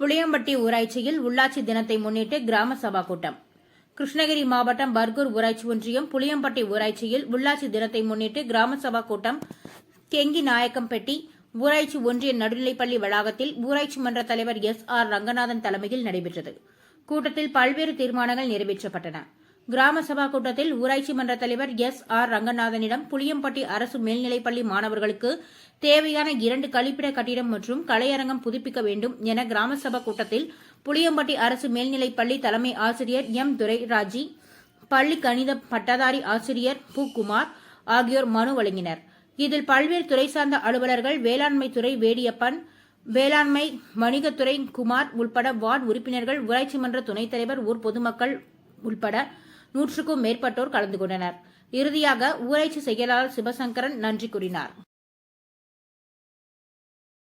புளியம்பட்டி ஊராட்சியில் உள்ளாட்சி தினத்தை முன்னிட்டு கிராம சபா கூட்டம். கிருஷ்ணகிரி மாவட்டம் பர்கூர் ஊராட்சி ஒன்றியம் புளியம்பட்டி ஊராட்சியில் உள்ளாட்சி தினத்தை முன்னிட்டு கிராம சபா கூட்டம். கெங்கி நாயக்கம்பட்டி ஊராட்சி ஒன்றிய நடுநிலைப்பள்ளி வளாகத்தில் ஊராட்சி மன்ற தலைவர் எஸ் ஆர் ரங்கநாதன் தலைமையில் நடைபெற்றது. கூட்டத்தில் பல்வேறு தீர்மானங்கள் நிறைவேற்றப்பட்டன. கிராம சபா கூட்டத்தில் ஊராட்சி மன்ற தலைவர் எஸ் ஆர் ரங்கநாதனிடம் புளியம்பட்டி அரசு மேல்நிலைப்பள்ளி மாணவர்களுக்கு தேவையான இரண்டு கழிப்பிட கட்டிடம் மற்றும் கலையரங்கம் புதுப்பிக்க வேண்டும் என கிராம சபா கூட்டத்தில் புளியம்பட்டி அரசு மேல்நிலைப்பள்ளி தலைமை ஆசிரியர் எம் துரைராஜி பள்ளி கணித பட்டதாரி ஆசிரியர் பூகுமார் ஆகியோர் மனு வழங்கினர். இதில் பல்வேறு துறை சார்ந்த அலுவலர்கள் வேளாண்மை துறை வேடியப்பன் வேளாண்மை வணிகத்துறை குமார் உள்பட வார்டு உறுப்பினர்கள் ஊராட்சி மன்ற துணைத் தலைவர் ஊர் பொதுமக்கள் உள்பட நூற்றுக்கும் மேற்பட்டோர் கலந்து கொண்டனர். இறுதியாக ஊராட்சி செயலாளர் சிவசங்கரன் நன்றி கூறினார்.